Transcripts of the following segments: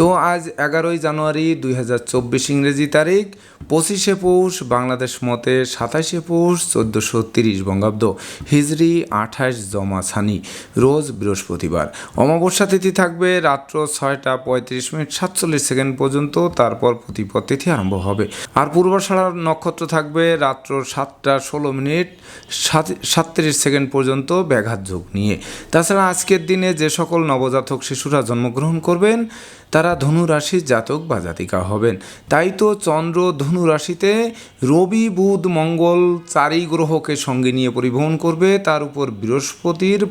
তো আজ এগারোই জানুয়ারি দুই হাজার চব্বিশ ইংরেজি তারিখ, পঁচিশে পৌষ বাংলাদেশ মতে সাতাশে পৌষ চোদ্দোশো তিরিশ বঙ্গাব্দ, হিজরি আঠাশ জমা ছানি, রোজ বৃহস্পতিবার। অমাবস্যা তিথি থাকবে রাত্র ছয়টা পঁয়ত্রিশ মিনিট সাতচল্লিশ সেকেন্ড পর্যন্ত, তারপর প্রতিপদ তিথি আরম্ভ হবে। আর পূর্বাষাঢ়ার নক্ষত্র থাকবে রাত্র সাতটা ষোলো মিনিট সাত, সাতত্রিশ সেকেন্ড পর্যন্ত ব্যাঘাত যোগ নিয়ে। তাছাড়া আজকের দিনে যে সকল নবজাতক শিশুরা জন্মগ্রহণ করবেন তারা ধনুরাশির জাতক বা জাতিকা হবেন। তাই তো চন্দ্র ধনুরাশিতে রবি, বুধ, মঙ্গল চারি গ্রহকে সঙ্গে নিয়ে পরিবহন করবে। তার উপর বৃহস্পতির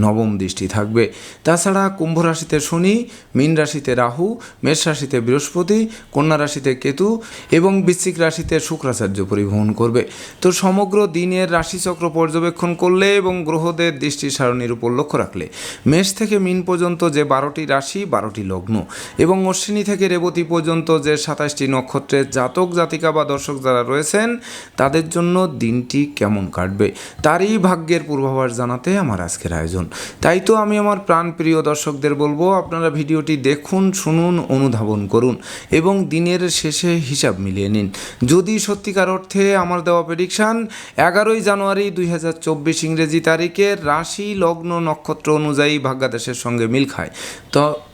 নবম দৃষ্টি থাকবে। তাছাড়া কুম্ভ রাশিতে শনি, মীন রাশিতে রাহু, মেষ রাশিতে বৃহস্পতি, কন্যা রাশিতে কেতু এবং বৃশ্চিক রাশিতে শুক্রাচার্য পরিবহন করবে। তো সমগ্র দিনের রাশিচক্র পর্যবেক্ষণ করলে এবং গ্রহদের দৃষ্টি সারণীর উপর লক্ষ্য রাখলে, মেষ থেকে মিন পর্যন্ত যে বারোটি রাশি, বারোটি লগ্ন এবং অশ্বিনী থেকে রেবতী পর্যন্ত যে সাতাশটি নক্ষত্রের জাতক, জাতিকা বা দর্শক যারা রয়েছেন, তাদের জন্য দিনটি কেমন কাটবে, তারই ভাগ্যের পূর্বাভাস জানাতে আমার আজকের আয়োজন। তাই তো আমি আমার প্রাণ প্রিয় দর্শকদের বলব, আপনারা ভিডিওটি দেখুন, শুনুন, অনুধাবন করুন এবং দিনের শেষে হিসাব মিলিয়ে নিন। যদি সত্যিকার অর্থে আমার দেওয়া প্রেডিকশান এগারোই জানুয়ারি দুই হাজার চব্বিশ ইংরেজি তারিখে রাশি, লগ্ন, নক্ষত্র অনুযায়ী ভাগ্যাদেশের সঙ্গে মিল খায়। তো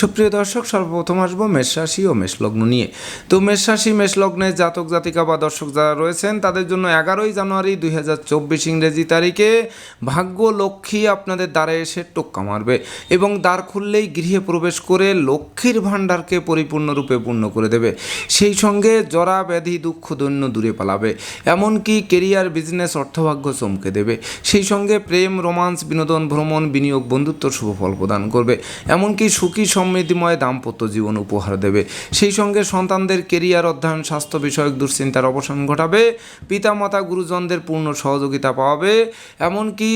সুপ্রিয় দর্শক, সর্বপ্রথম আসব মেষ রাশি ও মেষলগ্ন নিয়ে। তো মেষ রাশি মেষলগ্নের জাতক, জাতিকা বা দর্শক যারা রয়েছেন, তাদের জন্য এগারোই জানুয়ারি দুই হাজার চব্বিশ ইংরেজি তারিখে ভাগ্য লক্ষ্মী আপনাদের দ্বারে এসে টোক্কা মারবে এবং দ্বার খুললেই গৃহে প্রবেশ করে লক্ষ্মীর ভাণ্ডারকে পরিপূর্ণরূপে পূর্ণ করে দেবে। সেই সঙ্গে জরা, ব্যাধি, দুঃখ, দৈন্য দূরে পালাবে, এমনকি কেরিয়ার, বিজনেস, অর্থভাগ্য চমকে দেবে। সেই সঙ্গে প্রেম, রোমান্স, বিনোদন, ভ্রমণ, বিনিয়োগ, বন্ধুত্ব, শুভ ফল প্রদান করবে। এমনকি সুখী সমৃদ্ধিময় দাম্পত্য জীবন উপহার দেবে। সেই সঙ্গে সন্তানদের কেরিয়ার অধ্যয়ন, স্বাস্থ্য বিষয়ক দুশ্চিন্তার অবসান ঘটাবে, পিতামাতা, গুরুজনদের পূর্ণ সহযোগিতা পাওয়াবে, এমনকি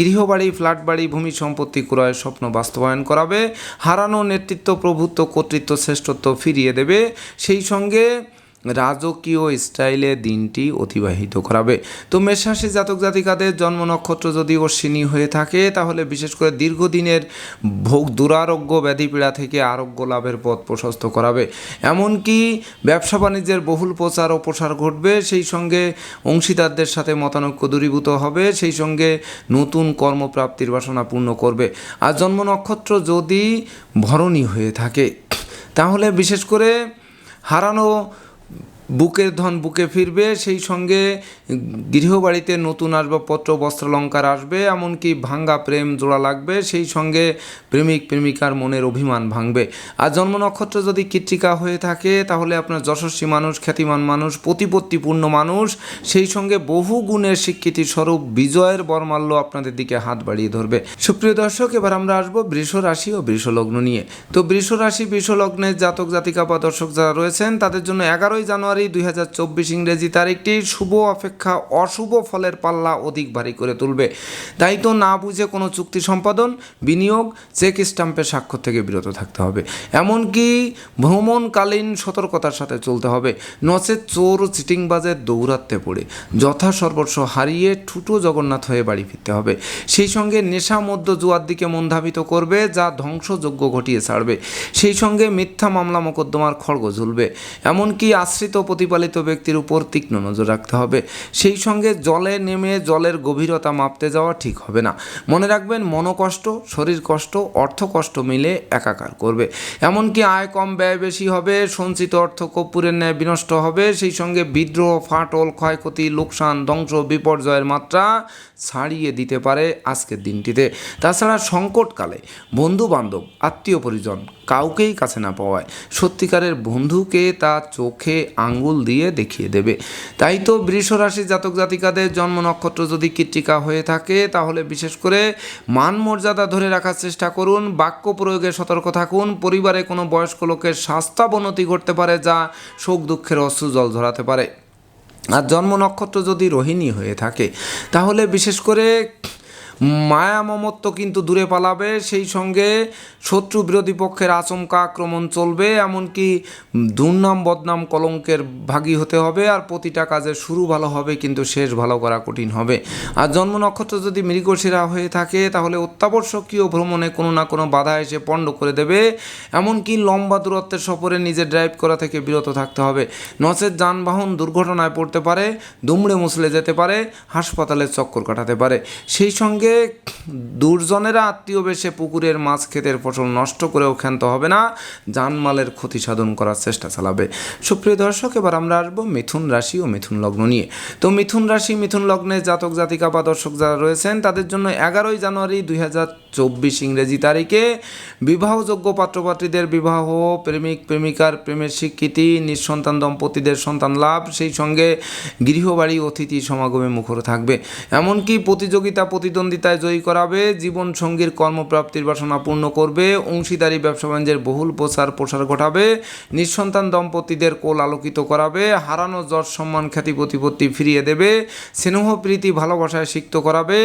গৃহবাড়ি ফ্ল্যাট বাড়ি ভূমি সম্পত্তি ক্রয়ের স্বপ্ন বাস্তবায়ন করাবে, হারানো নেতৃত্ব, প্রভুত্ব, কর্তৃত্ব, শ্রেষ্ঠত্ব ফিরিয়ে দেবে। সেই সঙ্গে রাজকীয় স্টাইলে দিনটি অতিবাহিত করাবে। তো মেষরাশি জাতক জাতিকাদের জন্ম নক্ষত্র যদি অশ্বিনী হয়ে থাকে, তাহলে বিশেষ করে দীর্ঘদিনের ভোগ দুরারোগ্য ব্যাধিপীড়া থেকে আরোগ্য লাভের পথ প্রশস্ত করাবে। এমনকি ব্যবসা বাণিজ্যের বহুল প্রচার ও প্রসার ঘটবে, সেই সঙ্গে অংশীদারদের সাথে মতানৈক্য দূরীভূত হবে, সেই সঙ্গে নতুন কর্মপ্রাপ্তির বাসনা পূর্ণ করবে। আর জন্ম নক্ষত্র যদি ভরণী হয়ে থাকে, তাহলে বিশেষ করে হারানো বুকের ধন বুকে ফিরবে সেই সঙ্গে গৃহবাড়িতে নতুন আসবাবপত্র, বস্ত্রালঙ্কার আসবে, এমনকি ভাঙ্গা প্রেম জোড়া লাগবে, সেই সঙ্গে প্রেমিক, প্রেমিকার মনের অভিমান ভাঙবে। আর জন্ম নক্ষত্র যদি কৃত্রিকা হয়ে থাকে, তাহলে আপনার যশস্বী মানুষ, খ্যাতিমান মানুষ, প্রতিপত্তিপূর্ণ মানুষ, সেই সঙ্গে বহু গুণের স্বীকৃতি স্বরূপ বিজয়ের বরমাল্য আপনাদের দিকে হাত বাড়িয়ে ধরবে। সুপ্রিয় দর্শক, এবার আমরা আসব বৃষ রাশি ও বৃষ লগ্ন নিয়ে। তো বৃষ রাশি, বৃষ লগ্নের জাতক, জাতিকা বা দর্শক যারা রয়েছেন, তাদের জন্য এগারোই জানুয়ারি দুই হাজার চব্বিশ ইংরেজি তারিখটি। শুভ, অপেক্ষা অশুভ ফলের পাল্লা অধিক ভারী করে তুলবে। তাই তো না বুঝে কোনো চুক্তি সম্পাদন, বিনিয়োগ, চেক স্টাম্পের স্বাক্ষর থেকে বিরত থাকতে হবে। এমনকি ভ্রমণকালীন সতর্কতার সাথে চলতে হবে। নচেত চোর চিটিংবাজের দৌরাত্মে পড়ে। যথা সর্বস্ব হারিয়ে ঠুটো জগন্নাথ হয়ে বাড়ি ফিরতে হবে। সেই সঙ্গে নেশা মধ্য জুয়ার দিকে মন ধাবিত করবে, যা ধ্বংসযোগ্য ঘটিয়ে ছাড়বে। সেই সঙ্গে মিথ্যা মামলা মোকদ্দমার খড়গ ঝুলবে। এমনকি আশ্রিত প্রতিপালিত ব্যক্তির উপর তীক্ষ্ণ নজর রাখতে হবে। সেই সঙ্গে জলে নেমে জলের গভীরতা মাপতে যাওয়া ঠিক হবে না। মনে রাখবেন, মনকষ্ট শরীর কষ্ট অর্থ কষ্ট মিলে একাকার করবে। এমনকি আয় কম, ব্যয় বেশি হবে, সঞ্চিত অর্থ কর্পূরের ন্যায় বিনষ্ট হবে। সেই সঙ্গে বিদ্রোহ, ফাটল, ক্ষয়ক্ষতি, লোকসান, ধ্বংস, বিপর্যয়ের মাত্রা ছাড়িয়ে দিতে পারে আজকের দিনটিতে। তাছাড়া সংকটকালে বন্ধু বান্ধব আত্মীয় পরিজন কাউকেই কাছে না পাওয়ায় সত্যিকারের বন্ধুকে তা চোখে আঙ্গুল দিয়ে দেখিয়ে দেবে। তাই তো বৃষ রাশি জাতক জাতিকাদের জন্ম নক্ষত্র যদি কৃত্তিকা হয়ে থাকে, তাহলে বিশেষ করে মান মর্যাদা ধরে রাখার চেষ্টা করুন, বাক্য প্রয়োগে সতর্ক থাকুন, পরিবারে কোনো বয়স্ক লোকের স্বাস্থ্যাবনতি ঘটতে পারে যা শোক দুঃখের অশ্রু জল ধরাতে পারে। আর জন্ম নক্ষত্র যদি রোহিণী হয়ে থাকে তাহলে বিশেষ করে মায়া মমত্ব কিন্তু দূরে পালাবে, সেই সঙ্গে শত্রু বিরোধী পক্ষের আচমকা আক্রমণ চলবে, এমনকি দুর্নাম বদনাম কলঙ্কের ভাগী হতে হবে আর প্রতিটা কাজের শুরু ভালো হবে কিন্তু শেষ ভালো করা কঠিন হবে। আর জন্ম নক্ষত্র যদি মৃগশিরা হয়ে থাকে, তাহলে অত্যাবশ্যকীয় ভ্রমণে কোনো না কোনো বাধা এসে পণ্ড করে দেবে, এমনকি লম্বা দূরত্বের সফরে নিজে ড্রাইভ করা থেকে বিরত থাকতে হবে। নচেত যানবাহন দুর্ঘটনায় পড়তে পারে, দুমড়ে মুসলে যেতে পারে হাসপাতালে চক্কর কাটাতে পারে। সেই সঙ্গে দুর্জনেরা আত্মীয় বেশে পুকুরের মাছ ক্ষেতের ফসল নষ্ট করেও ক্ষান্ত হবে না, জানমালের ক্ষতি সাধন করার চেষ্টা চালাবে। সুপ্রিয় দর্শক, এবার আমরা আসব মিথুন রাশি ও মিথুন লগ্ন নিয়ে। তো মিথুন রাশি, মিথুন লগ্নে জাতক, জাতিকা বা দর্শক যারা রয়েছেন, তাদের জন্য এগারোই জানুয়ারি দুই হাজার চব্বিশ ইংরেজি তারিখে বিবাহযোগ্য পাত্রপাত্রীদের বিবাহ, প্রেমিক, প্রেমিকার প্রেমের স্বীকৃতি, নিঃসন্তান, দম্পতিদের সন্তান লাভ, সেই সঙ্গে গৃহবাড়ি, অতিথি সমাগমে মুখর থাকবে। এমনকি প্রতিযোগিতা প্রতিদ্বন্দ্বিতায় জয়ী করাবে, জীবন সঙ্গীর কর্মপ্রাপ্তির বাসনা পূর্ণ করবে, অংশীদারি ব্যবসা বাণিজ্যের বহুল প্রচার প্রসার ঘটাবে, নিঃসন্তান দম্পতিদের কোল আলোকিত করাবে, হারানো যশ সম্মান খ্যাতি প্রতিপত্তি ফিরিয়ে দেবে, স্নেহ, প্রীতি, ভালোবাসায় সিক্ত করাবে,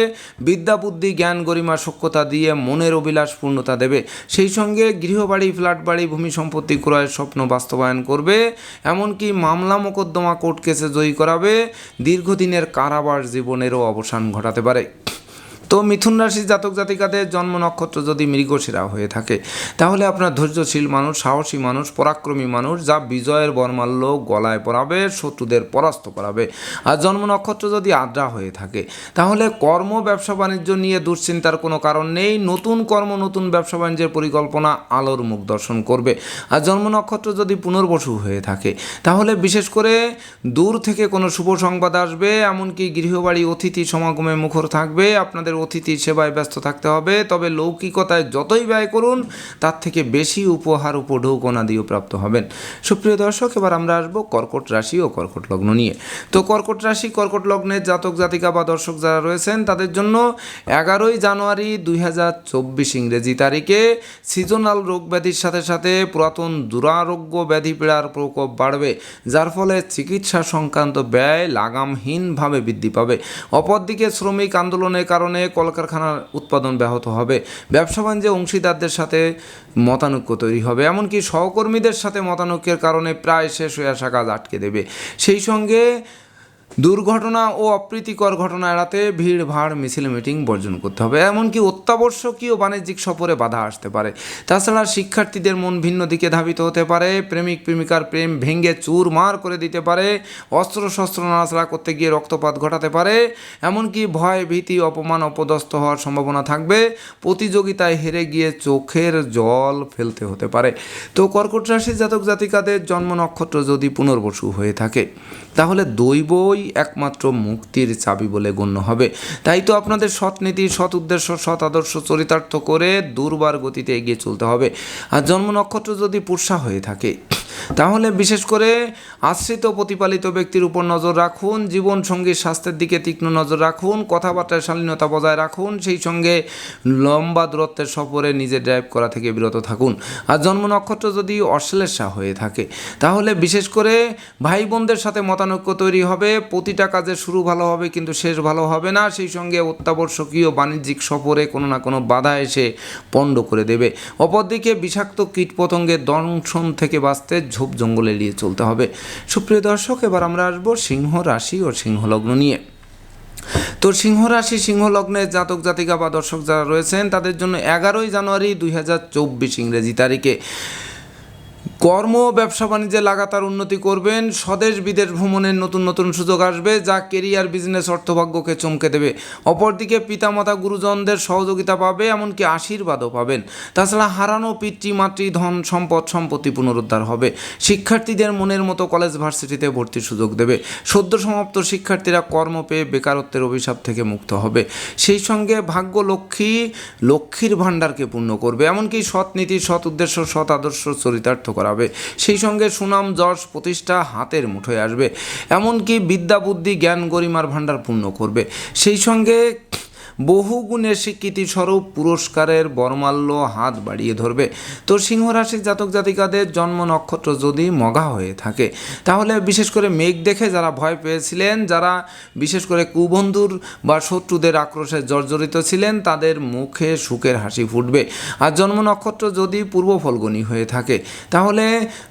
বিদ্যা, বুদ্ধি, জ্ঞান, গরিমা সক্ষতা দিয়ে মনের অভিলাষ পূর্ণতা দেবে। সেই সঙ্গে গৃহবাড়ি ফ্ল্যাট বাড়ি ভূমি সম্পত্তি ক্রয়ের স্বপ্ন বাস্তবায়ন করবে, এমনকি মামলা মোকদ্দমা কোর্ট কেসে জয়ী করাবে, দীর্ঘদিনের কারাবাস জীবনেরও অবসান ঘটাতে পারে। তো মিথুন রাশির জাতক জাতিকাদের জন্ম নক্ষত্র যদি মৃগশিরা হয়ে থাকে, তাহলে আপনার ধৈর্যশীল মানুষ, সাহসী মানুষ, পরাক্রমী মানুষ, যা বিজয়ের বর্মাল্য গলায় পরাবে, শত্রুদের পরাস্ত করাবে। আর জন্ম নক্ষত্র যদি আদ্রা হয়ে থাকে, তাহলে কর্ম, ব্যবসা, বাণিজ্য নিয়ে দুশ্চিন্তার কোনো কারণ নেই। নতুন কর্ম, নতুন ব্যবসা, বাণিজ্যের পরিকল্পনা আলোর মুখ দর্শন করবে। আর জন্ম নক্ষত্র যদি পুনর্বসু হয়ে থাকে, তাহলে বিশেষ করে দূর থেকে কোনো শুভ সংবাদ আসবে, এমনকি গৃহবাড়ি, অতিথি, সমাগমে মুখর থাকবে। আপনাদের অতিথির সেবায় ব্যস্ত থাকতে হবে। তবে লৌকিকতায় যতই ব্যয় করুন, তার থেকে বেশি উপহার উপঢৌকনা দিয়েও প্রাপ্ত হবেন। সুপ্রিয় দর্শক, এবার আমরা আসব কর্কট রাশি ও কর্কট লগ্ন নিয়ে। তো কর্কট রাশি, কর্কট লগ্নের জাতক, জাতিকা বা দর্শক যারা রয়েছেন, তাদের জন্য এগারোই জানুয়ারি দুই হাজার চব্বিশ ইংরেজি তারিখে সিজনাল রোগ ব্যাধির সাথে সাথে পুরাতন দুরারোগ্য ব্যাধি পীড়ার প্রকোপ বাড়বে, যার ফলে চিকিৎসা সংক্রান্ত ব্যয় লাগামহীনভাবে বৃদ্ধি পাবে। অপরদিকে শ্রমিক আন্দোলনের কারণে কলকারখানার উৎপাদন ব্যাহত হবে। ব্যবসা বাণিজ্যে অংশীদারদের সাথে মতানৈক্য তৈরি হবে। এমনকি সহকর্মীদের সাথে মতানৈক্যের কারণে প্রায় শেষ হয়ে আসা কাজ আটকে দেবে। সেই সঙ্গে দুর্ঘটনা ও অপ্রীতিকর ঘটনা এড়াতে ভিড়, ভাড়, মিছিল, মিটিং বর্জন করতে হবে। এমনকি অত্যাবশ্যকীয় বাণিজ্যিক সফরে বাধা আসতে পারে। তাছাড়া শিক্ষার্থীদের মন ভিন্ন দিকে ধাবিত হতে পারে। প্রেমিক, প্রেমিকার প্রেম ভেঙে চুরমার করে দিতে পারে। অস্ত্র, শস্ত্র নাড়াচাড়া করতে গিয়ে রক্তপাত ঘটাতে পারে। এমনকি ভয়, ভীতি, অপমান, অপদস্থ হওয়ার সম্ভাবনা থাকবে। প্রতিযোগিতায় হেরে গিয়ে চোখের জল ফেলতে হতে পারে। তো কর্কট রাশির জাতক জাতিকাদের জন্ম নক্ষত্র যদি পুনর্বসু হয়ে থাকে, তাহলে দৈবই একমাত্র মুক্তির চাবি বলে গণ্য হবে। তাই তো আপনাদের সৎ নীতি, সৎ উদ্দেশ্য, সৎ আদর্শ চরিতার্থ করে দুর্বার গতিতে এগিয়ে চলতে হবে। আর জন্ম নক্ষত্র যদি পুরসা হয়ে থাকে তাহলে বিশেষ করে আশ্রিত প্রতিপালিত ব্যক্তির উপর নজর রাখুন জীবন সঙ্গীর স্বাস্থ্যের দিকে তীক্ষ্ণ নজর রাখুন, কথাবার্তায় শালীনতা বজায় রাখুন, সেই সঙ্গে লম্বা দূরত্বের সফরে নিজে ড্রাইভ করা থেকে বিরত থাকুন। আর জন্ম নক্ষত্র যদি অশ্লেষা হয়ে থাকে, তাহলে বিশেষ করে ভাই বোনদের সাথে মতানৈক্য তৈরি হবে, প্রতিটা কাজের শুরু ভালো হবে কিন্তু শেষ ভালো হবে না, সেই সঙ্গে অত্যাবশ্যকীয় বাণিজ্যিক সফরে কোনো না কোনো বাধা এসে পণ্ড করে দেবে। অপরদিকে বিষাক্ত কীটপতঙ্গের দংশন থেকে বাঁচতে ঝোপ জঙ্গলে এড়িয়ে চলতে হবে। সুপ্রিয় দর্শক, এবার আমরা আসব সিংহ রাশি ও সিংহলগ্ন নিয়ে। তো সিংহ রাশি সিংহ লগ্নের জাতক, জাতিকা বা দর্শক যারা রয়েছেন, তাদের জন্য এগারোই জানুয়ারি দুই হাজার চব্বিশ ইংরেজি তারিখে। কর্ম ব্যবসা বাণিজ্যে লাগাতার উন্নতি করবেন, স্বদেশ বিদেশ ভ্রমণের নতুন নতুন সুযোগ আসবে যা কেরিয়ার, বিজনেস, অর্থভাগ্যকে চমকে দেবে। অপরদিকে পিতামাতা, গুরুজনদের সহযোগিতা পাবে, এমনকি আশীর্বাদও পাবেন। তাছাড়া হারানো পিতৃ, মাতৃ, ধন, সম্পদ, সম্পত্তি পুনরুদ্ধার হবে। শিক্ষার্থীদের মনের মতো কলেজ ভার্সিটিতে ভর্তির সুযোগ দেবে। সদ্য সমাপ্ত শিক্ষার্থীরা কর্ম পেয়ে বেকারত্বের অভিশাপ থেকে মুক্ত হবে। সেই সঙ্গে ভাগ্য লক্ষ্মী, লক্ষ্মীর ভাণ্ডারকে পূর্ণ করবে। এমনকি সৎ নীতি, সৎ উদ্দেশ্য, সৎ আদর্শ চরিতার্থ করাবে সেই সঙ্গে সুনাম যশ প্রতিষ্ঠা হাতের মুঠোয় আসবে। এমনকি বিদ্যা বুদ্ধি জ্ঞান গরিমার ভাণ্ডার পূর্ণ করবে। সেই সঙ্গে বহু গুণের স্বীকৃতি স্বরূপ পুরস্কারের বরমাল্য হাত বাড়িয়ে ধরবে। তো সিংহ রাশির জাতক জাতিকাদের জন্ম নক্ষত্র যদি মগা হয়ে থাকে, তাহলে বিশেষ করে মেঘ দেখে যারা ভয় পেয়েছিলেন, যারা বিশেষ করে কুবন্ধুর বা শত্রুদের আক্রোশে জর্জরিত ছিলেন, তাদের মুখে সুখের হাসি ফুটবে। আর জন্ম নক্ষত্র যদি পূর্ব ফলগুনি হয়ে থাকে, তাহলে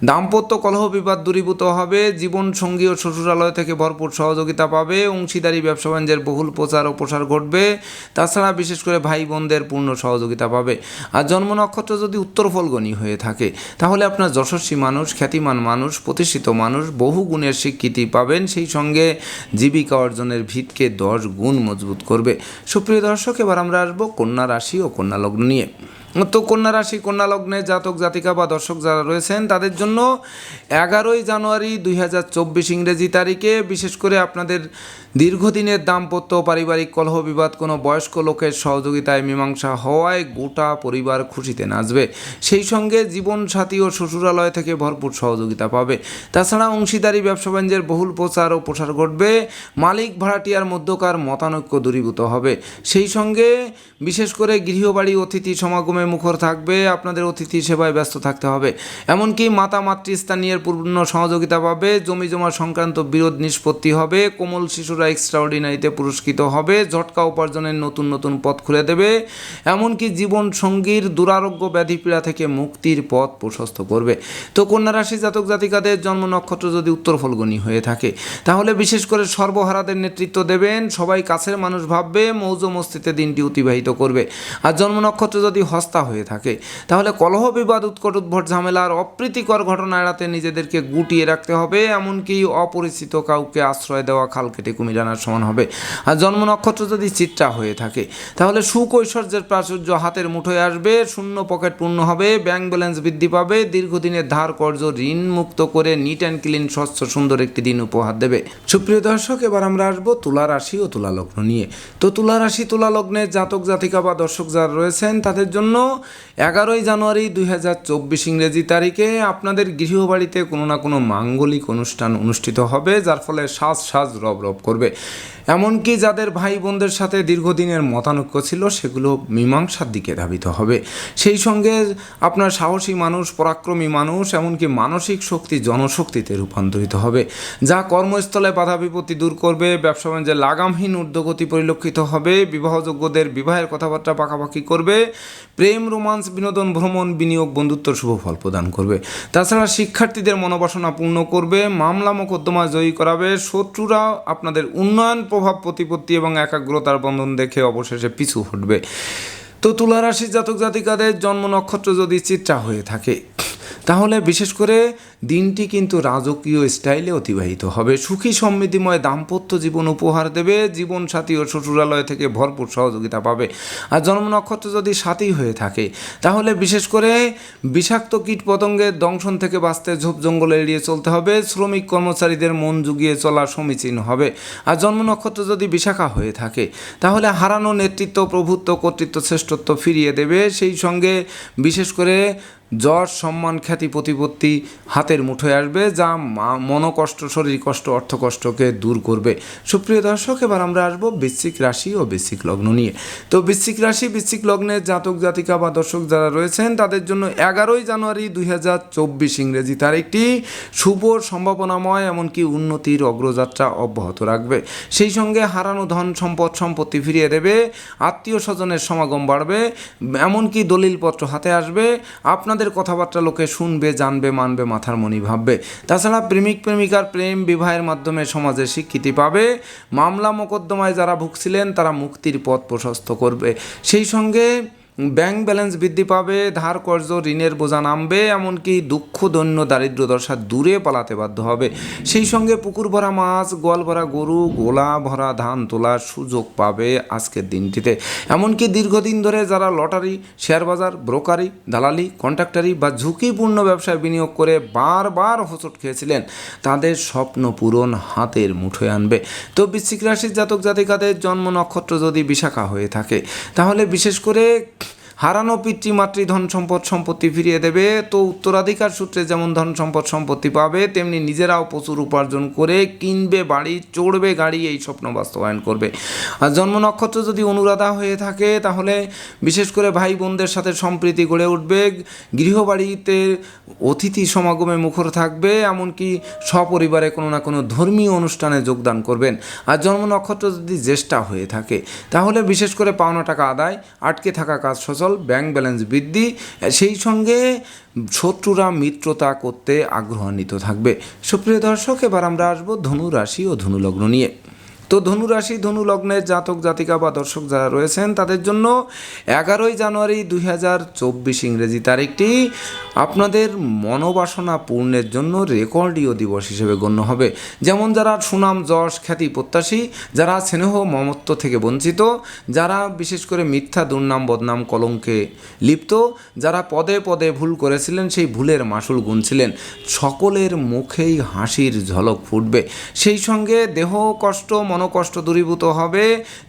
দাম্পত্য কলহ বিবাদ দূরীভূত হবে, জীবন সঙ্গী ও শ্বশুরালয় থেকে ভরপুর সহযোগিতা পাবে, অংশীদারি, ব্যবসা বাণিজ্যের বহুল প্রচার ও প্রসার ঘটবে তাছাড়া বিশেষ করে ভাই বোনদের পূর্ণ সহযোগিতা পাবে। আর জন্ম নক্ষত্র যদি উত্তর ফলগণী হয়ে থাকে, তাহলে আপনার যশস্বী মানুষ, খ্যাতিমান মানুষ, প্রতিষ্ঠিত মানুষ বহু গুণের স্বীকৃতি পাবেন। সেই সঙ্গে জীবিকা অর্জনের ভিতকে দশ গুণ মজবুত করবে। সুপ্রিয় দর্শক, এবার আমরা আসব কন্যা রাশি ও কন্যা লগ্ন নিয়ে। তো কন্যা রাশি, কন্যা লগ্নে জাতক, জাতিকা বা দর্শক যারা রয়েছেন, তাদের জন্য এগারোই জানুয়ারি দুই হাজার চব্বিশ ইংরেজি তারিখে বিশেষ করে আপনাদের দীর্ঘদিনের দাম্পত্য পারিবারিক কলহ বিবাদ, কোনো বয়স্ক লোকের সহযোগিতায় মীমাংসা হওয়ায় গোটা পরিবার খুশিতে নাচবে। সেই সঙ্গে জীবন সাথী ও শ্বশুরালয় থেকে ভরপুর সহযোগিতা পাবে। তাছাড়া অংশীদারি, ব্যবসা বাণিজ্যের বহুল প্রচার ও প্রসার ঘটবে। মালিক ভাড়াটিয়ার মধ্যকার মতানৈক্য দূরীভূত হবে। সেই সঙ্গে বিশেষ করে গৃহবাড়ি অতিথি সমাগমে মুখর থাকবে। আপনাদের অতিথি সেবায় ব্যস্ত থাকতে হবে। এমনকি মাতা মাতৃস্থানীয় পূর্ণ সহযোগিতা পাবে। জমি জমা সংক্রান্ত বিরোধ নিষ্পত্তি হবে। কোমল শিশুরা এক্সট্রাঅর্ডিনারিতে পুরস্কৃত হবে। ঝটকা উপার্জনের নতুন নতুন পথ খুলে দেবে। এমনকি জীবন সঙ্গীর দুরারোগ্য ব্যাধি পীড়া থেকে মুক্তির পথ প্রশস্ত করবে। তো কন্যা রাশি জাতক জাতিকাদের জন্ম নক্ষত্র যদি উত্তর ফলগণী হয়ে থাকে, তাহলে বিশেষ করে সর্বহারাদের নেতৃত্ব দেবেন। সবাই কাছের মানুষ ভাববে, মৌজ মস্তিতে দিনটি অতিবাহিত করবে। আর জন্ম নক্ষত্র যদি হস্তা হয়ে থাকে, তাহলে কলহ বিবাদ, উৎকট উদ্ভট ঝামেলার অপ্রীতিকর ঘটনা এড়াতে নিজেদেরকে গুটিয়ে রাখতে হবে। এমনকি অপরিচিত কাউকে আশ্রয় দেওয়া খাল কেটে কুমির আনার সমান হবে। আর জন্ম নক্ষত্র যদি চিত্রা হয়ে থাকে, তাহলে সুখ ঐশ্বর্যের প্রাচুর্য হাতের মুঠোয় আসবে, শূন্য পকেট পূর্ণ হবে ব্যাংক ব্যালেন্স বৃদ্ধি পাবে, দীর্ঘদিনের ধার কর্য ঋণ মুক্ত করে নিট অ্যান্ড ক্লিন স্বচ্ছ, সুন্দর একটি দিন উপহার দেবে। সুপ্রিয় দর্শক, এবার আমরা আসব তুলা রাশি ও তুলা লগ্ন নিয়ে। তো তুলা রাশি, তুলা লগ্নের জাতক, জাতিকা বা দর্শক যারা রয়েছেন, তাদের জন্য এগারোই জানুয়ারি দুই হাজার চব্বিশ ইংরেজি তারিখে আপনাদের গৃহবাড়িতে কোনো না কোনো মাঙ্গলিক অনুষ্ঠান অনুষ্ঠিত হবে, যার ফলে সাজ সাজ রব রব করবে। Okay এমনকি যাদের ভাই বোনদের সাথে দীর্ঘদিনের মতানৈক্য ছিল, সেগুলো মীমাংসার দিকে ধাবিত হবে। সেই সঙ্গে আপনার সাহসী মানুষ, পরাক্রমী মানুষ, এমনকি মানসিক শক্তি, জনশক্তিতে রূপান্তরিত হবে। যা কর্মস্থলে বাধা বিপত্তি দূর করবে, ব্যবসা বাণিজ্যে লাগামহীন ঊর্ধ্বগতি পরিলক্ষিত হবে, বিবাহযোগ্যদের বিবাহের কথাবার্তা পাকাপাকি করবে, প্রেম, রোমান্স, বিনোদন, ভ্রমণ, বিনিয়োগ, বন্ধুত্ব, শুভ ফল প্রদান করবে। তাছাড়া শিক্ষার্থীদের মনোবাসনা পূর্ণ করবে মামলা মোকদ্দমা জয়ী করাবে, শত্রুরা আপনাদের উন্নয়ন প্রভাব প্রতিপত্তি এবং একাগ্রতার বন্ধন দেখে অবশেষে পিছু হটবে। তো তুলা রাশির জাতক জাতিকাদের জন্ম নক্ষত্র যদি চিত্রা হয়ে থাকে তাহলে বিশেষ করে দিনটি কিন্তু রাজকীয় স্টাইলে অতিবাহিত হবে। সুখী সমৃদ্ধিময় দাম্পত্য জীবন উপহার দেবে জীবন সাথী ও শ্বশুরালয় থেকে ভরপুর সহযোগিতা পাবে। আর জন্ম নক্ষত্র যদি সাথী হয়ে থাকে, তাহলে বিশেষ করে বিষাক্ত কীট পতঙ্গের দংশন থেকে বাঁচতে ঝোপ জঙ্গল এড়িয়ে চলতে হবে, শ্রমিক কর্মচারীদের মন জুগিয়ে চলা সমীচীন হবে। আর জন্ম নক্ষত্র যদি বিশাখা হয়ে থাকে, তাহলে হারানো নেতৃত্ব, প্রভুত্ব, কর্তৃত্ব, শ্রেষ্ঠত্ব ফিরিয়ে দেবে। সেই সঙ্গে বিশেষ করে যশ সম্মান, খ্যাতি, প্রতিপত্তি হাতের মুঠোয় আসবে, যা মনোকষ্ট, শরীর কষ্ট, অর্থকষ্টকে দূর করবে। সুপ্রিয় দর্শক, এবার আমরা আসব বৃশ্চিক রাশি ও বৃশ্চিক লগ্ন নিয়ে। তো বৃশ্চিক রাশি, বৃশ্চিক লগ্নের জাতক, জাতিকা বা দর্শক যারা রয়েছেন, তাদের জন্য এগারোই জানুয়ারি দুই হাজার চব্বিশ ইংরেজি তারিখটি শুভ, সম্ভাবনাময়, এমনকি উন্নতির অগ্রযাত্রা অব্যাহত রাখবে। সেই সঙ্গে হারানো ধন, সম্পদ, সম্পত্তি ফিরিয়ে দেবে, আত্মীয় স্বজনের সমাগম বাড়বে, এমনকি দলিলপত্র হাতে আসবে আপনাদের কথাবার্তা লোকে শুনবে, জানবে, মানবে, মাথার মনি ভাববে। তাছাড়া প্রেমিক, প্রেমিকার প্রেম বিবাহের মাধ্যমে সমাজে স্বীকৃতি পাবে। মামলা মোকদ্দমায় যারা ভুগছিলেন, তারা মুক্তির পথ প্রশস্ত করবে। সেই সঙ্গে ব্যাংক ব্যালেন্স বৃদ্ধি পাবে, ধার কর্জ, ঋণের বোঝা নামবে, এমনকি দুঃখ, দৈন্য দারিদ্র দশা দূরে পালাতে বাধ্য হবে। সেই সঙ্গে পুকুর ভরা মাছ, গোয়াল ভরা গরু, গোলা ভরা ধান তোলার সুযোগ পাবে আজকের দিনটিতে। এমনকি দীর্ঘদিন ধরে যারা লটারি, শেয়ার বাজার, ব্রোকারি, দালালি, কন্ট্রাক্টারি বা ঝুঁকিপূর্ণ ব্যবসায় বিনিয়োগ করে বারবার হোঁচট খেয়েছিলেন, তাদের স্বপ্ন পূরণ হাতের মুঠোয় আনবে। তো বৃশ্চিক রাশির জাতক জাতিকাদের জন্ম নক্ষত্র যদি বিশাখা হয়ে থাকে, তাহলে বিশেষ করে হারানো পিতৃমাতৃ ধন সম্পদ সম্পত্তি ফিরিয়ে দেবে। তো উত্তরাধিকার সূত্রে যেমন ধন সম্পদ সম্পত্তি পাবে, তেমনি নিজেরাও প্রচুর উপার্জন করে কিনবে, বাড়ি, চড়বে, গাড়ি, এই স্বপ্ন বাস্তবায়ন করবে। আর জন্ম নক্ষত্র যদি অনুরাধা হয়ে থাকে, তাহলে বিশেষ করে ভাই বোনদের সাথে সম্প্রীতি গড়ে উঠবে। গৃহবাড়িতে অতিথি সমাগমে মুখর থাকবে, এমনকি সপরিবারে কোনো না কোনো ধর্মীয় অনুষ্ঠানে যোগদান করবেন। আর জন্ম নক্ষত্র যদি জ্যেষ্ঠা হয়ে থাকে, তাহলে বিশেষ করে পাওনা টাকা আদায়, আটকে থাকা কাজ সচল। ব্যাংক ব্যালেন্স বৃদ্ধি, সেই সঙ্গে শত্রুরা মিত্রতা করতে আগ্রহান্বিত থাকবে। সুপ্রিয় দর্শক, এবার আমরা আসব ধনু রাশি ও ধনু লগ্ন নিয়ে। তো ধনুরাশি ধনু লগ্নের জাতক, জাতিকা বা দর্শক যারা রয়েছেন, তাদের জন্য এগারোই জানুয়ারি দুই হাজার চব্বিশ ইংরেজি তারিখটি আপনাদের মনোবাসনা পূর্ণের জন্য রেকর্ডীয় দিবস হিসেবে গণ্য হবে। যেমন যারা সুনাম, যশ, খ্যাতি, প্রত্যাশী, যারা স্নেহ, মমত্ব থেকে বঞ্চিত, যারা বিশেষ করে মিথ্যা, দুর্নাম, বদনাম, কলঙ্কে লিপ্ত, যারা পদে পদে ভুল করেছিলেন, সেই ভুলের মাসুল গুনছিলেন। সকলের মুখেই হাসির ঝলক ফুটবে। সেই সঙ্গে দেহ, কষ্ট মনোকষ্ট দূরীভূত হবে,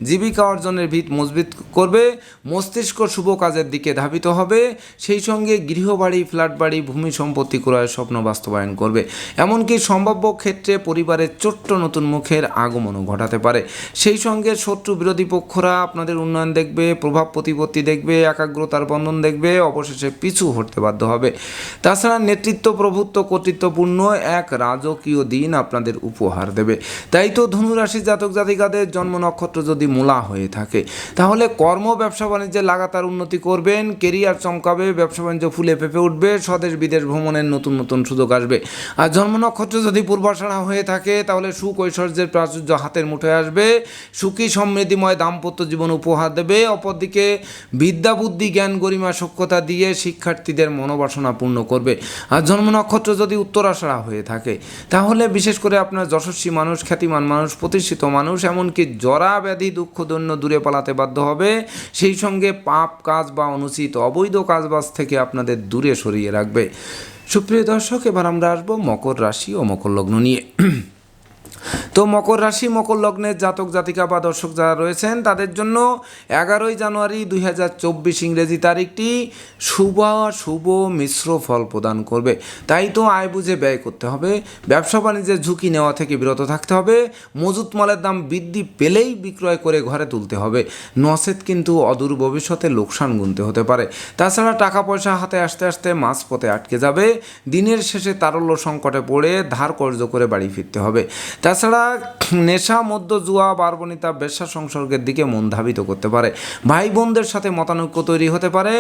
জীবিকা অর্জনের ভিত মজবুত করবে মস্তিষ্ক শুভ কাজের দিকে ধাবিত হবে, সেই সঙ্গে গৃহবাড়ি ফ্ল্যাট বাড়ি ভূমি সম্পত্তি ক্রয়ের স্বপ্ন বাস্তবায়ন করবে। এমনকি সম্ভাব্য ক্ষেত্রে পরিবারের ছোট্ট নতুন মুখের আগমনও ঘটাতে পারে। সেই সঙ্গে শত্রু বিরোধী পক্ষরা আপনাদের উন্নয়ন দেখবে, প্রভাব প্রতিপত্তি দেখবে, একাগ্রতার বন্ধন দেখবে, অবশেষে পিছু হতে বাধ্য হবে। তাছাড়া নেতৃত্ব প্রভুত্ব কর্তৃত্বপূর্ণ এক রাজকীয় দিন আপনাদের উপহার দেবে। তাই তো ধনুরাশি জাতক জাতিকাদের জন্ম নক্ষত্র যদি মূলা হয়ে থাকে, তাহলে কর্ম ব্যবসা বাণিজ্যে লাগাতার উন্নতি করবেন, কেরিয়ার চমকাবে, ব্যবসা বাণিজ্য ফুলে পেঁপে উঠবে, স্বদেশ বিদেশ ভ্রমণের নতুন নতুন সুযোগ আসবে। আর জন্ম নক্ষত্র যদি পূর্বাষাঢ়া হয়ে থাকে, তাহলে সুখ ঐশ্বর্যের প্রাচুর্য হাতের মুঠোয় আসবে, সুখী সমৃদ্ধিময় দাম্পত্য জীবন উপহার দেবে, অপরদিকে বিদ্যা, বুদ্ধি, জ্ঞান, গরিমা সক্ষতা দিয়ে শিক্ষার্থীদের মনোবাসনা পূর্ণ করবে। আর জন্ম নক্ষত্র যদি উত্তরাষাঢ়া হয়ে থাকে, তাহলে বিশেষ করে আপনার যশস্বী মানুষ, খ্যাতিমান মানুষ, প্রতিষ্ঠিত মানুষ এমনকি জরা ব্যাধি, দুঃখ, দৈন্য দূরে পালাতে বাধ্য হবে। সেই সঙ্গে পাপ কাজ বা অনুচিত অবৈধ কাজবাজ থেকে আপনাদের দূরে সরিয়ে রাখবে। সুপ্রিয় দর্শক, এবার আমরা আসব মকর রাশি ও মকর লগ্ন নিয়ে। তো মকর রাশি, মকর লগ্নের জাতক, জাতিকা বা দর্শক যারা রয়েছেন, তাদের জন্য এগারোই জানুয়ারি দুই হাজার চব্বিশ ইংরেজি তারিখটি শুভ শুভ মিশ্র ফল প্রদান করবে। তাই তো আয় বুঝে ব্যয় করতে হবে। ব্যবসা বাণিজ্যের ঝুঁকি নেওয়া থেকে বিরত থাকতে হবে। মজুত মালের দাম বৃদ্ধি পেলেই বিক্রয় করে ঘরে তুলতে হবে। নসেদ কিন্তু অদূর ভবিষ্যতে লোকসান গুনতে হতে পারে। তাছাড়া টাকা পয়সা হাতে আসতে আসতে মাছ পথে আটকে যাবে। দিনের শেষে তারল্য সংকটে পড়ে ধার কর্য করে বাড়ি ফিরতে হবে। তাছাড়া নেশা মধ্য জুয়া বারবনিতা বেশা সংসর্গের দিকে মন ধাবিত করতে পারে। ভাই বোনদের সাথে মতানৈক্য তৈরি হতে পারে,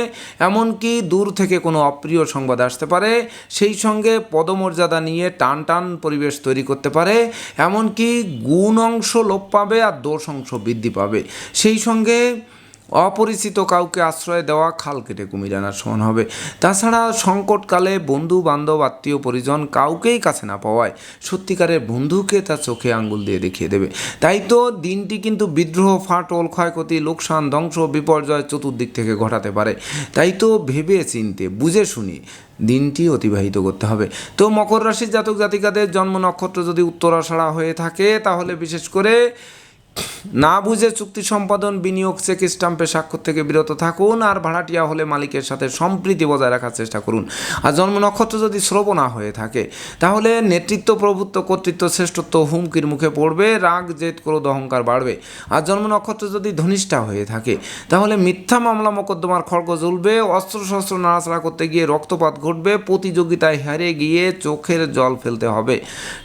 এমনকি দূর থেকে কোনো অপ্রিয় সংবাদ আসতে পারে। সেই সঙ্গে পদমর্যাদা নিয়ে টান টান পরিবেশ তৈরি করতে পারে, এমনকি গুণ অংশ লোপ পাবে আর দোষ অংশ বৃদ্ধি পাবে। সেই সঙ্গে অপরিচিত কাউকে আশ্রয় দেওয়া খাল কেটে কুমির আনার সমান হবে। তাছাড়া সংকটকালে বন্ধু, বান্ধব, আত্মীয়, পরিজন কাউকেই কাছে না পাওয়ায় সত্যিকারের বন্ধুকে তার চোখে আঙ্গুল দিয়ে দেখিয়ে দেবে। তাই তো দিনটি কিন্তু বিদ্রোহ, ফাটল, ক্ষয়ক্ষতি, লোকসান, ধ্বংস, বিপর্যয় চতুর্দিক থেকে ঘটাতে পারে। তাই তো ভেবে চিনতে, বুঝে শুনি দিনটি অতিবাহিত করতে হবে। তো মকর রাশির জাতক জাতিকাদের জন্ম নক্ষত্র যদি উত্তরাষাঢ়া হয়ে থাকে, তাহলে বিশেষ করে না বুঝে চুক্তি সম্পাদন, বিনিয়োগ, চেক স্টাম্পে স্বাক্ষর থেকে বিরত থাকুন আর ভাড়াটিয়া হলে মালিকের সাথে সম্প্রীতি বজায় রাখার চেষ্টা করুন। আর জন্ম নক্ষত্র যদি শ্রবণা হয়ে থাকে, তাহলে নেতৃত্ব, প্রভুত্ব, কর্তৃত্ব, শ্রেষ্ঠত্ব হুমকির মুখে পড়বে, রাগ, জেদ, ক্রোধ, অহংকার বাড়বে। আর জন্ম নক্ষত্র যদি ধনিষ্ঠা হয়ে থাকে, তাহলে মিথ্যা মামলা, মোকদ্দমার খড়গ জ্বলবে অস্ত্র শস্ত্র নাড়াচাড়া করতে গিয়ে রক্তপাত ঘটবে, প্রতিযোগিতায় হেরে গিয়ে চোখের জল ফেলতে হবে।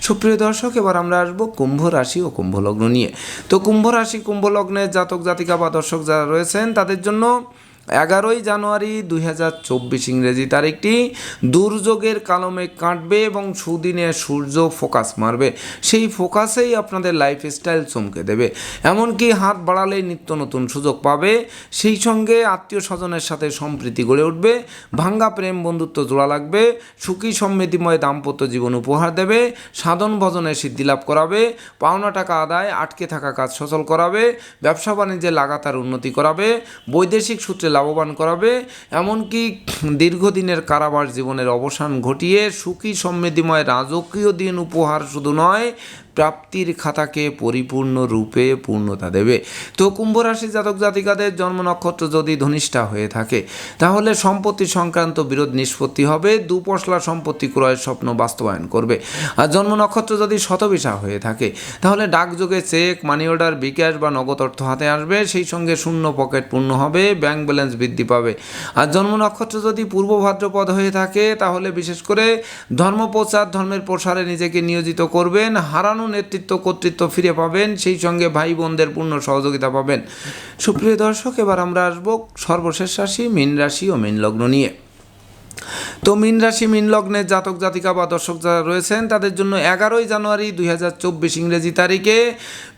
সুপ্রিয় দর্শক, এবার আমরা আসব কুম্ভ রাশি ও কুম্ভ লগ্ন নিয়ে। তো কুম্ভ রাশি কুম্ভ লগ্নের জাতক জাতিকা বা দর্শক যারা রয়েছেন তাদের জন্য এগারোই জানুয়ারি দুই হাজার চব্বিশ ইংরেজি তারিখটি দুর্যোগের কালমে কাটবে এবং সুদিনে সূর্য ফোকাস মারবে। সেই ফোকাসেই আপনাদের লাইফস্টাইল চমকে দেবে। এমনকি হাত বাড়ালেই নিত্য নতুন সুযোগ পাবে। সেই সঙ্গে আত্মীয় স্বজনের সাথে সম্প্রীতি গড়ে উঠবে। ভাঙ্গা প্রেম বন্ধুত্ব জোড়া লাগবে। সুখী সমৃদ্ধিময় দাম্পত্য জীবন উপহার দেবে। সাধন ভজনে সিদ্ধি লাভ করাবে। পাওনা টাকা আদায়, আটকে থাকা কাজ সচল করাবে। ব্যবসা বাণিজ্যে লাগাতার উন্নতি করাবে। বৈদেশিক সূত্রে লাভবান করাবে। এমনকি দীর্ঘদিনের কারাবার জীবনের অবসান ঘটিয়ে সুখী সমৃদ্ধিময় রাজকীয় দিন উপহার শুধু নয় প্রাপ্তির খাতাকে পরিপূর্ণ রূপে পূর্ণতা দেবে। তো কুম্ভ রাশি জাতক জাতিকাদের জন্ম নক্ষত্র যদি ধনিষ্ঠা হয়ে থাকে, তাহলে সম্পত্তি সংক্রান্ত বিরোধ নিষ্পত্তি হবে, দুপশলা সম্পত্তি ক্রয়ের স্বপ্ন বাস্তবায়ন করবে। আর জন্ম নক্ষত্র যদি শতবিশা হয়ে থাকে, তাহলে ডাকযোগে চেক মানি অর্ডার বিকাশ বা নগদ অর্থ হাতে আসবে, সেই সঙ্গে শূন্য পকেট পূর্ণ হবে ব্যাংক ব্যালেন্স বৃদ্ধি পাবে। আর জন্ম নক্ষত্র যদি পূর্ব ভাদ্রপদ হয়ে থাকে, তাহলে বিশেষ করে ধর্ম প্রচার ধর্মের প্রসারে নিজেকে নিয়োজিত করবেন, হারানো নেতৃত্ব, কর্তৃত্ব ফিরে পাবেন, সেই সঙ্গে ভাই বোনদের পূর্ণ সহযোগিতা পাবেন। সুপ্রিয় দর্শক, এবার আমরা আসব সর্বশেষ রাশি, মীন রাশি ও মীন লগ্ন নিয়ে। তো মীন রাশি, মীন লগ্নের জাতক, জাতিকা বা দর্শক যারা রয়েছেন, তাদের জন্য এগারোই জানুয়ারি দুই হাজার চব্বিশ ইংরেজি তারিখে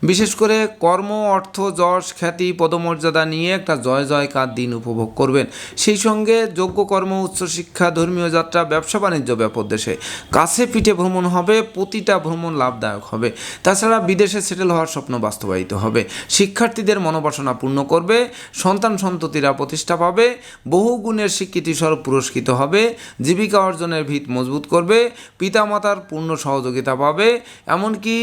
বিশেষ করে কর্ম, অর্থ, যশ, খ্যাতি, পদমর্যাদা নিয়ে একটা জয়, জয়কার দিন উপভোগ করবেন। সেই সঙ্গে যোগ্য কর্ম উচ্চশিক্ষা ধর্মীয় যাত্রা, ব্যবসা, বাণিজ্য ব্যাপক দেশে কাছে পিঠে ভ্রমণ হবে, প্রতিটা ভ্রমণ লাভদায়ক হবে। তাছাড়া বিদেশে সেটেল হওয়ার স্বপ্ন বাস্তবায়িত হবে। শিক্ষার্থীদের মনোবাসনা পূর্ণ করবে, সন্তান সন্ততিরা প্রতিষ্ঠা পাবে, বহু গুণের স্বীকৃতি স্বরূপ পুরস্কৃত হবে জীবিকা অর্জনের ভিত মজবুত করবে পিতামাতার পূর্ণ সহযোগিতা পাবে। এমনকি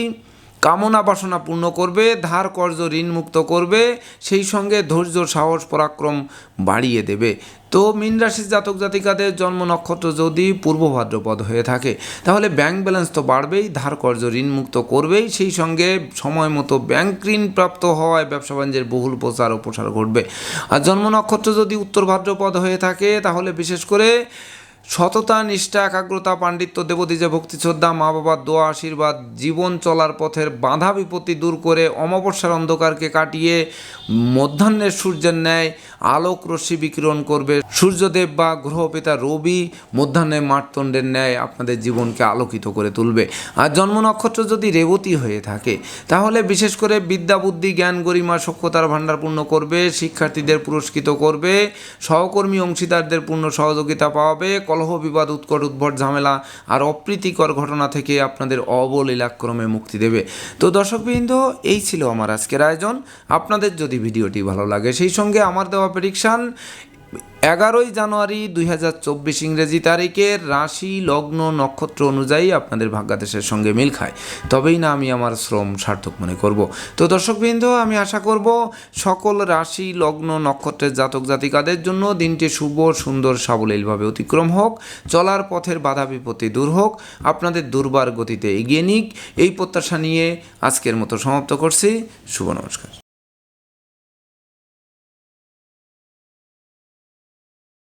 কামনা বাসনা পূর্ণ করবে, ধার কর্য ঋণ মুক্ত করবে, সেই সঙ্গে ধৈর্য, সাহস, পরাক্রম বাড়িয়ে দেবে। তো মীন রাশির জাতক জাতিকাদের জন্ম নক্ষত্র যদি পূর্ব ভাদ্রপদ হয়ে থাকে, তাহলে ব্যাংক ব্যালেন্স তো বাড়বেই, ধার কর্য ঋণ মুক্ত করবেই, সেই সঙ্গে সময় মতো ব্যাংক ঋণ প্রাপ্ত হওয়ায় ব্যবসা বাণিজ্যের বহুল প্রচার ও প্রসার ঘটবে। আর জন্ম নক্ষত্র যদি উত্তর ভাদ্রপদ হয়ে থাকে, তাহলে বিশেষ করে সততা, নিষ্ঠা, একাগ্রতা, পাণ্ডিত্য, দেবদীজে ভক্তি, শ্রদ্ধা, মা বাবার দোয়া, আশীর্বাদ, জীবন চলার পথের বাধা বিপত্তি দূর করে অমাবস্যার অন্ধকারকে কাটিয়ে মধ্যাহ্নের সূর্যের ন্যায় আলোক রশ্মি বিকিরণ করবে। সূর্যদেব বা গ্রহপিতা রবি মধ্যাহ্নে মারতণ্ডের ন্যায় আপনাদের জীবনকে আলোকিত করে তুলবে। আর জন্ম নক্ষত্র যদি রেবতী হয়ে থাকে, তাহলে বিশেষ করে বিদ্যা, বুদ্ধি, জ্ঞান, গরিমা সক্ষতার ভাণ্ডার পূর্ণ করবে, শিক্ষার্থীদের পুরস্কৃত করবে, সহকর্মী, অংশীদারদের পূর্ণ সহযোগিতা পাওয়াবে, কলহ বিবাদ, উৎকট উদ্ভট ঝামেলা আর অপ্রীতিকর ঘটনা থেকে আপনাদের অবলীলাক্রমে মুক্তি দেবে। তো দর্শকবৃন্দ, এই ছিল আমার আজকের আয়োজন। আপনাদের যদি ভিডিওটি ভালো লাগে, সেই সঙ্গে আমার দেওয়া প্রেডিকশান এগারোই জানুয়ারি দুই হাজার চব্বিশ ইংরেজি তারিখের রাশি, লগ্ন, নক্ষত্র অনুযায়ী আপনাদের ভাগ্যাদেশের সঙ্গে মিল খায়। তবেই না আমি আমার শ্রম সার্থক মনে করব। তো দর্শকবৃন্দ, আমি আশা করব সকল রাশি, লগ্ন, নক্ষত্রের জাতক জাতিকাদের জন্য দিনটি শুভ, সুন্দর, সাবলীলভাবে অতিক্রম হোক, চলার পথের বাধা বিপত্তি দূর হোক, আপনাদের দুর্বার গতিতে এগিয়ে নিক। এই প্রত্যাশা নিয়ে আজকের মতো সমাপ্ত করছি। শুভ নমস্কার।